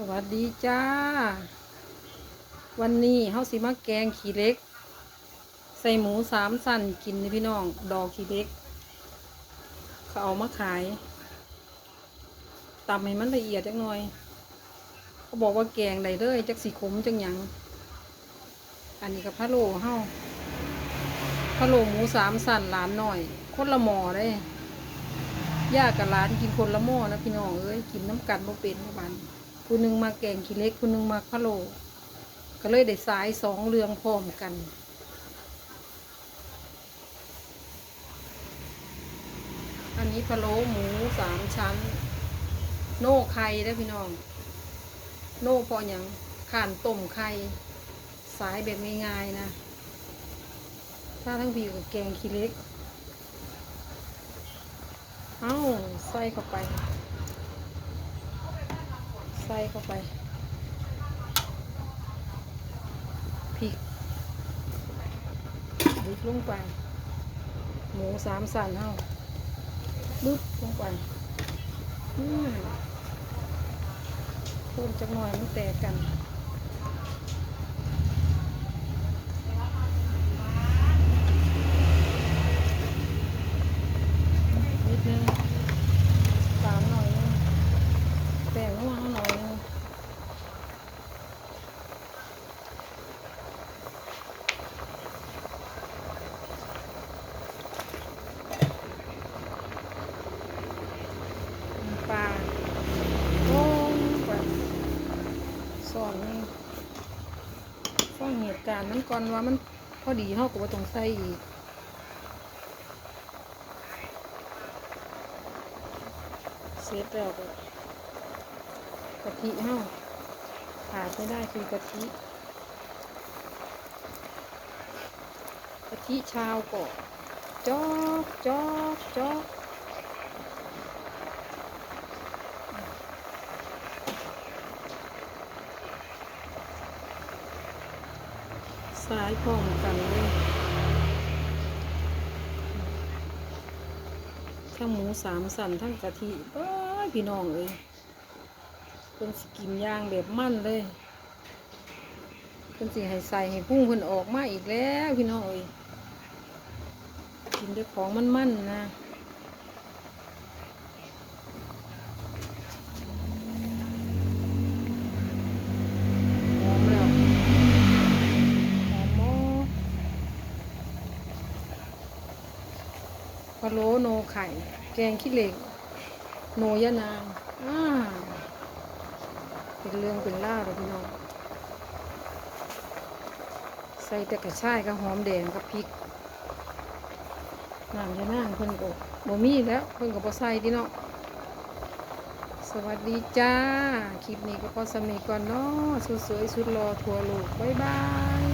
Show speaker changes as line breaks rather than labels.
สวัสดีจ้า วันนี้เฮาสิมาแกงขี้เล็ก ใส่หมูสามสั่นกินนี่พี่น้อง ดอกขี้เล็ก เขาเอามาขายตำให้มันละเอียดจักหน่อย เขาบอกว่าแกงได้เลยจักสีขมจังหยัง อันนี้กับพะโล้เฮาพะโล้หมูสามสั่นหลานหน่อย คนละหมอได้ย่ากับหลานกินคนละหม้อนะพี่น้องเอ้ยกินน้ำกันบ่เป็นเมื่อวาน ผู้หนึงมาแกงขี้เล็กผู้หนึงมาพะโลก็เลยได้สายสองเรืองพร้อมกันอันนี้พะโล้หมูสามชั้น โน่ไข่ได้พี่น้อง โน่พออย่างข่านต้มไข่สายแบบง่ายๆนะ ถ้าทั้งพี่กับแกงขี้เล็ก เอ้า ใส่เข้าไป ใส่เข้าไปพริกบึ๊บลงไป หมูสามสันเอาบึ๊บลงไปอืมเพิ่มจักหน่อยมันแตกกันดนึงสามหน่อยนึงแป้งน้ำมันหน่อยนึงน้ำปลาลงไป สอนนี่ฟังเหตุการณ์มันก่อนว่ามันพอดีเฮาก็บ่ต้องใส่อีกเสร็จแล้วก็กะทิเฮาขาดไม่ได้คือกะทิกะทิชาวเกาะจอกจอกจอก สายพร้อมกันเลยทั้งหมูสามสันทั้งกะทิเอ้ยพี่น้องเอ้ยเป็นสกินย่างแบบมั่นเลยเป็นสิให้ใส่ให้พุ่งเพิ่นออกมาอีกแล้วพี่น้องเอ้ยกินด้วยของมันมั่นนะหอมแล้วหอมหมอพะโล้โนไข่ แกงขี้เหล็ก โนยะนางอ่าเป็นเรื่องเป็นล่าเลยพี่น้อง ใส่แต่กระชายกับหอมแดงกับพริกน้ำยะนางเพิ่นก็บ่มีแล้วเพิ่นก็บ่ใส่พี่น้องสวัสดีจ้า คลิปนี้ก็พอสำนีก่อนเนาะสวยๆสุดรอทัวโลูก บ๊ายบาย